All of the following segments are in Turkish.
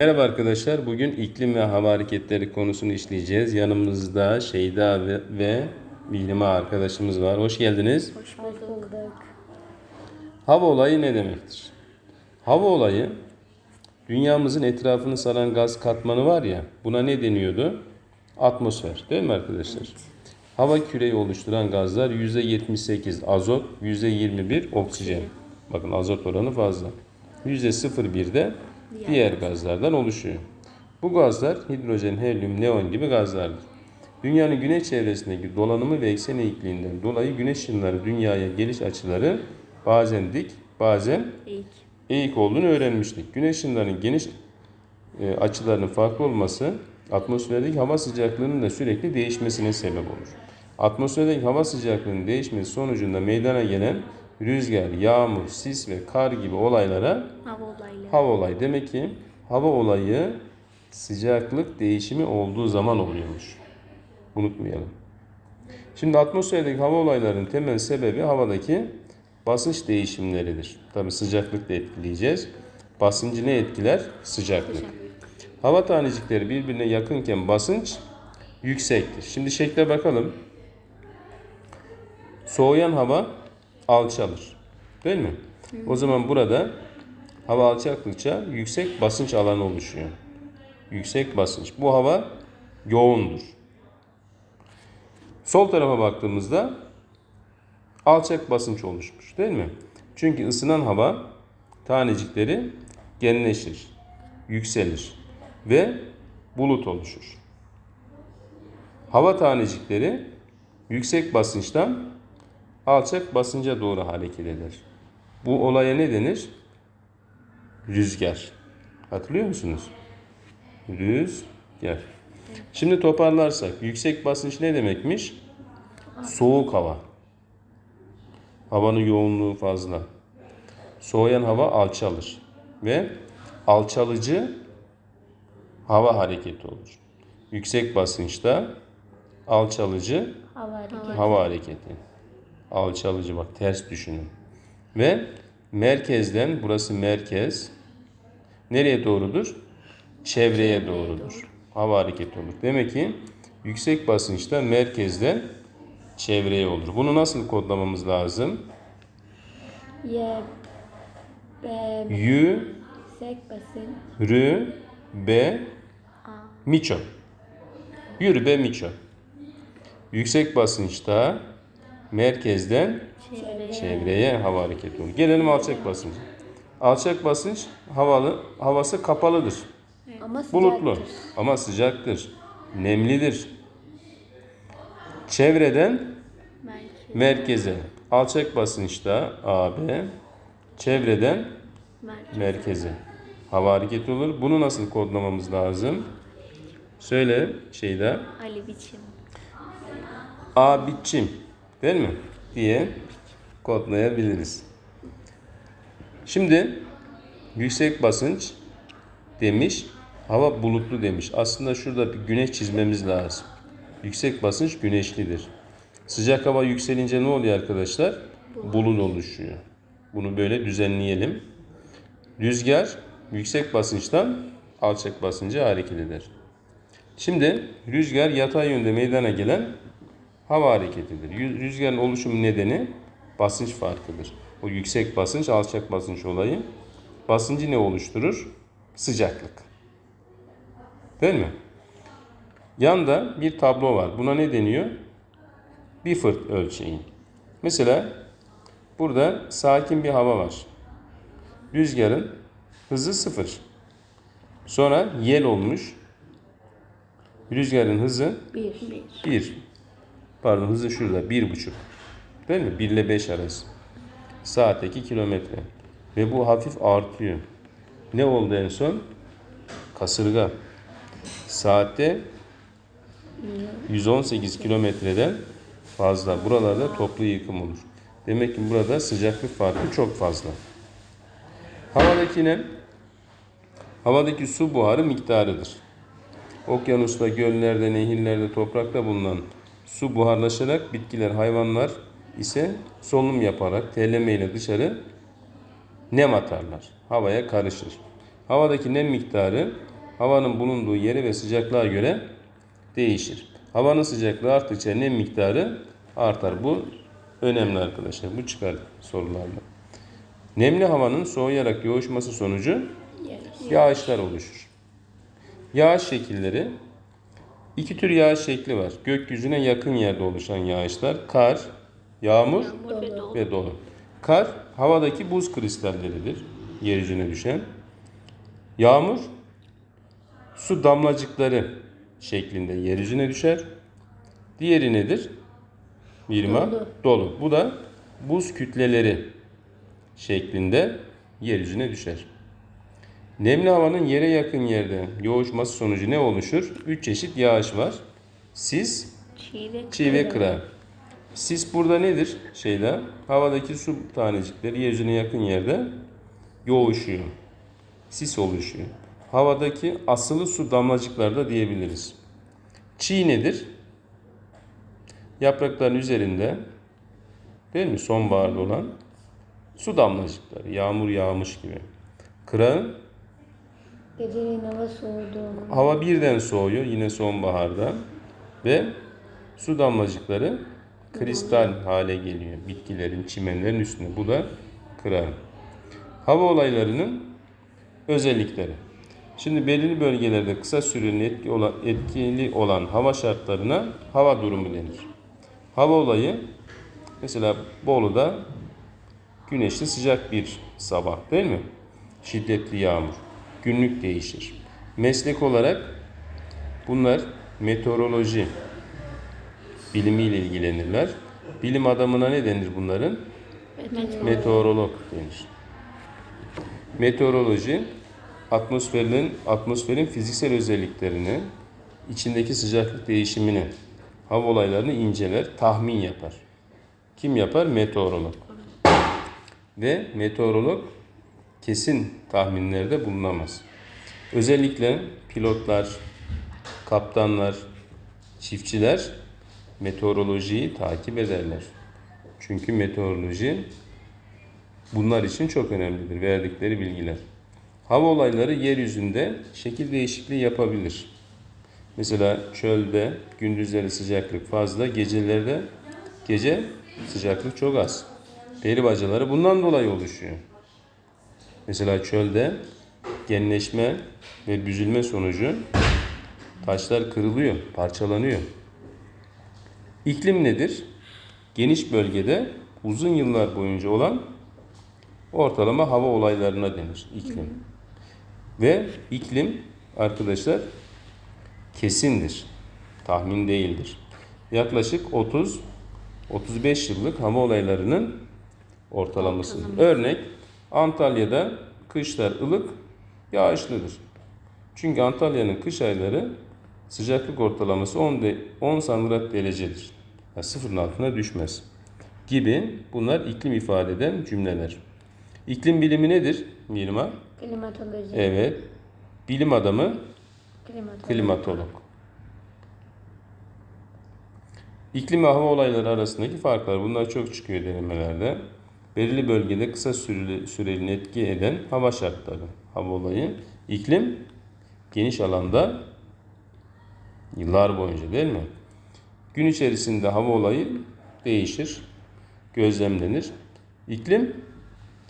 Merhaba arkadaşlar. Bugün iklim ve hava hareketleri konusunu işleyeceğiz. Yanımızda Şeyda ve, ve Mihrimah arkadaşımız var. Hoş geldiniz. Hoş bulduk. Hava olayı ne demektir? Hava olayı dünyamızın etrafını saran gaz katmanı var ya buna ne deniyordu? Atmosfer değil mi arkadaşlar? Hava küreyi oluşturan gazlar %78 azot, %21 oksijen. Bakın azot oranı fazla. %01 de diğer gazlardan oluşuyor. Bu gazlar hidrojen, helyum, neon gibi gazlardır. Dünyanın güneş çevresindeki dolanımı ve eksen eğikliğinden dolayı güneş ışınları dünyaya geliş açıları bazen dik, bazen eğik olduğunu öğrenmiştik. Güneş ışınlarının geniş e, açılarının farklı olması atmosferdeki hava sıcaklığının da sürekli değişmesine sebep olur. Atmosferdeki hava sıcaklığının değişmesi sonucunda meydana gelen rüzgar, yağmur, sis ve kar gibi olaylara Hava olayları. hava olayı. Demek ki hava olayı sıcaklık değişimi olduğu zaman oluyormuş. Unutmayalım. Şimdi atmosferdeki hava olaylarının temel sebebi havadaki basınç değişimleridir. Tabi sıcaklık da etkileyeceğiz. Basıncı ne etkiler? Sıcaklık. Hava tanecikleri birbirine yakınken basınç yüksektir. Şimdi şekle bakalım. Soğuyan hava alçalır. Değil mi? O zaman burada hava alçaklıkça yüksek basınç alanı oluşuyor. Yüksek basınç. Bu hava yoğundur. Sol tarafa baktığımızda alçak basınç oluşmuş değil mi? Çünkü ısınan hava tanecikleri genleşir, yükselir ve bulut oluşur. Hava tanecikleri yüksek basınçtan alçak basınca doğru hareket eder. Bu olaya ne denir? Rüzgar. Hatırlıyor musunuz? Rüzgar. Şimdi toparlarsak yüksek basınç ne demekmiş? Soğuk hava. Havanın yoğunluğu fazla. Soğuyan hava alçalır ve alçalıcı hava hareketi olur. Yüksek basınçta alçalıcı Hava hareketi. hava hareketi. Alçalıcı bak ters düşünün. Ve merkezden burası merkez nereye doğrudur? Çevreye doğrudur. Hava hareketi olur. Demek ki yüksek basınçta merkezden çevreye olur. Bunu nasıl kodlamamız lazım? Y, B, Y, yüksek basınç. R, B, miço. Yürü be miço. Yüksek basınçta merkezden Çevre. çevreye hava hareketi olur. Gelelim alçak basınç. Alçak basınç havalı, havası kapalıdır. Ama sıcaktır. Bulutlu ama sıcaktır. Nemlidir. Çevreden Merkez. merkeze. Alçak basınçta AB, çevreden Merkez. merkeze. Hava hareketi olur. Bunu nasıl kodlamamız lazım? Söyle şeyde. Ali biçim. A biçim değil mi? diye kodlayabiliriz. Şimdi yüksek basınç demiş, hava bulutlu demiş. Aslında şurada bir güneş çizmemiz lazım. Yüksek basınç güneşlidir. Sıcak hava yükselince ne oluyor arkadaşlar? Bulut oluşuyor. Bunu böyle düzenleyelim. Rüzgar yüksek basınçtan alçak basınca hareket eder. Şimdi rüzgar yatay yönde meydana gelen hava hareketidir. Rüzgarın oluşum nedeni basınç farkıdır. O yüksek basınç, alçak basınç olayı basıncı ne oluşturur? Sıcaklık. Değil mi? Yanda bir tablo var. Buna ne deniyor? Beaufort ölçeği. Mesela burada sakin bir hava var. Rüzgarın hızı sıfır. Sonra yel olmuş. Rüzgarın hızı Bir. 1. Pardon hızı şurada 1,5. Değil mi? 1 ile 5 arası. Saatteki kilometre. Ve bu hafif artıyor. Ne oldu en son? Kasırga. Saatte 118 kilometreden fazla. Buralarda toplu yıkım olur. Demek ki burada sıcaklık farkı çok fazla. Havadaki nem, havadaki su buharı miktarıdır. Okyanusta, göllerde, nehirlerde, toprakta bulunan su buharlaşarak bitkiler, hayvanlar ise solunum yaparak terleme ile dışarı nem atarlar. Havaya karışır. Havadaki nem miktarı havanın bulunduğu yere ve sıcaklığa göre değişir. Havanın sıcaklığı arttıkça nem miktarı artar. Bu önemli arkadaşlar. Bu çıkar sorularda. Nemli havanın soğuyarak yoğuşması sonucu yağışlar oluşur. Yağış şekilleri iki tür yağış şekli var. Gökyüzüne yakın yerde oluşan yağışlar kar, yağmur Yağmur ve dolu. ve dolu. Kar havadaki buz kristalleridir yeryüzüne düşen. Yağmur su damlacıkları şeklinde yeryüzüne düşer. Diğeri nedir? Mirma Dolu. dolu. Bu da buz kütleleri şeklinde yeryüzüne düşer. Nemli havanın yere yakın yerde yoğuşması sonucu ne oluşur? Üç çeşit yağış var. Sis, Çiğ ve çiğ ve kıra. Sis burada nedir? Şeyde havadaki su tanecikleri yeryüzüne yakın yerde yoğuşuyor. Sis oluşuyor. Havadaki asılı su damlacıkları da diyebiliriz. Çiğ nedir? Yaprakların üzerinde değil mi? Sonbaharda olan su damlacıkları. Yağmur yağmış gibi. Kırağın Geceleyin hava soğuduğunu. Hava birden soğuyor yine sonbaharda ve su damlacıkları kristal hale geliyor bitkilerin, çimenlerin üstüne. Bu da kıran. Hava olaylarının özellikleri. Şimdi belirli bölgelerde kısa süreli etki olan, etkili olan hava şartlarına hava durumu denir. Hava olayı mesela Bolu'da güneşli sıcak bir sabah değil mi? Şiddetli yağmur. Günlük değişir. Meslek olarak bunlar meteoroloji bilimiyle ilgilenirler. Bilim adamına ne denir bunların? Meteorolog denir. Meteoroloji atmosferin atmosferin fiziksel özelliklerini, içindeki sıcaklık değişimini, hava olaylarını inceler, tahmin yapar. Kim yapar? Meteorolog. Ve meteorolog kesin tahminlerde bulunamaz. Özellikle pilotlar, kaptanlar, çiftçiler meteorolojiyi takip ederler. Çünkü meteoroloji bunlar için çok önemlidir verdikleri bilgiler. Hava olayları yeryüzünde şekil değişikliği yapabilir. Mesela çölde gündüzleri sıcaklık fazla, gecelerde gece sıcaklık çok az. Peri bacaları bundan dolayı oluşuyor. Mesela çölde genleşme ve büzülme sonucu taşlar kırılıyor, parçalanıyor. İklim nedir? Geniş bölgede uzun yıllar boyunca olan ortalama hava olaylarına denir iklim. Ve iklim arkadaşlar kesindir. Tahmin değildir. Yaklaşık 30 35 yıllık hava olaylarının ortalamasıdır. Örnek Antalya'da kışlar ılık, yağışlıdır. Çünkü Antalya'nın kış ayları sıcaklık ortalaması 10, de, 10 santigrat derecedir. Yani sıfırın altına düşmez. Gibi bunlar iklim ifade eden cümleler. İklim bilimi nedir Mirma? Klimatoloji. Evet. Bilim adamı Klimatoloji. klimatolog. İklim ve hava olayları arasındaki farklar. Bunlar çok çıkıyor denemelerde. Belirli bölgede kısa süreli, süreli etki eden hava şartları, hava olayı. İklim geniş alanda yıllar boyunca değil mi? Gün içerisinde hava olayı değişir, gözlemlenir. İklim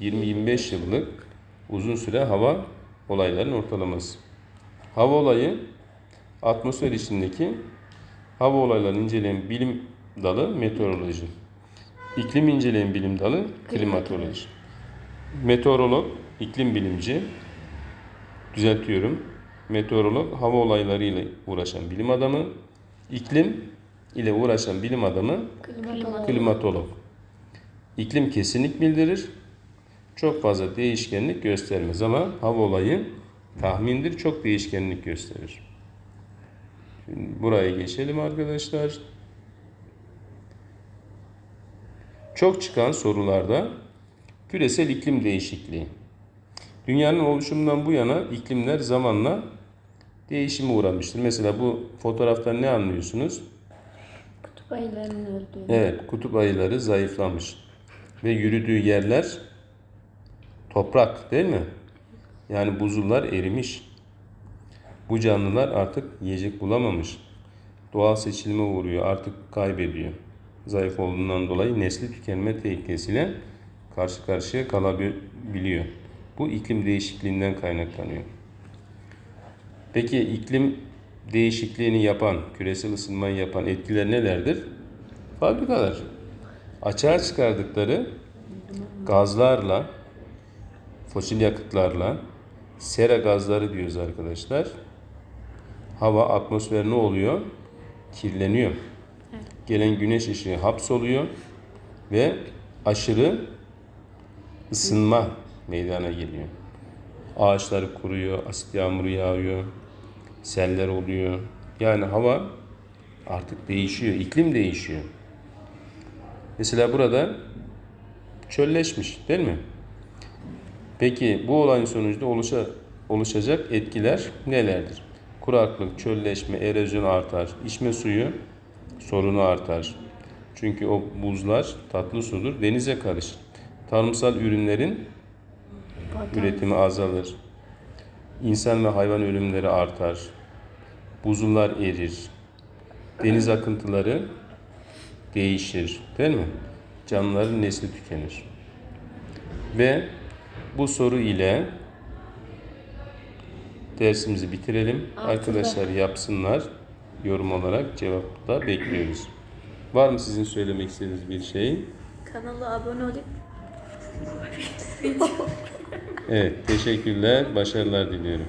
20-25 yıllık uzun süre hava olaylarının ortalaması. Hava olayı atmosfer içindeki hava olaylarını inceleyen bilim dalı meteoroloji. İklim inceleyen bilim dalı klimatoloji. Meteorolog, iklim bilimci, düzeltiyorum. Meteorolog, hava olaylarıyla uğraşan bilim adamı. İklim ile uğraşan bilim adamı Klimatoloji. klimatolog. İklim kesinlik bildirir. Çok fazla değişkenlik göstermez ama hava olayı tahmindir. Çok değişkenlik gösterir. Şimdi buraya geçelim arkadaşlar. Çok çıkan sorularda küresel iklim değişikliği. Dünyanın oluşumundan bu yana iklimler zamanla değişime uğramıştır. Mesela bu fotoğraftan ne anlıyorsunuz? Kutup ayılarının öldüğünü. Evet, kutup ayıları zayıflamış ve yürüdüğü yerler toprak değil mi? Yani buzullar erimiş. Bu canlılar artık yiyecek bulamamış. Doğal seçilime uğruyor, artık kaybediyor. Zayıf olduğundan dolayı nesli tükenme tehlikesiyle karşı karşıya kalabiliyor. Bu iklim değişikliğinden kaynaklanıyor. Peki iklim değişikliğini yapan, küresel ısınmayı yapan etkiler nelerdir? Fabrikalar. Açığa çıkardıkları gazlarla, fosil yakıtlarla, sera gazları diyoruz arkadaşlar. Hava, atmosfer ne oluyor? Kirleniyor. Gelen güneş ışığı hapsoluyor ve aşırı ısınma meydana geliyor. Ağaçlar kuruyor, asit yağmuru yağıyor, seller oluyor. Yani hava artık değişiyor, iklim değişiyor. Mesela burada çölleşmiş değil mi? Peki bu olayın sonucunda oluşa, oluşacak etkiler nelerdir? Kuraklık, çölleşme, erozyon artar, içme suyu sorunu artar. Çünkü o buzlar tatlı sudur, denize karışır. Tarımsal ürünlerin üretimi azalır. İnsan ve hayvan ölümleri artar. Buzullar erir. Deniz akıntıları değişir. Değil mi? Canlıların nesli tükenir. Ve bu soru ile dersimizi bitirelim. Altıda. Arkadaşlar yapsınlar. Yorum olarak cevapta bekliyoruz. Var mı sizin söylemek istediğiniz bir şey? Kanala abone olup Evet, teşekkürler. Başarılar diliyorum.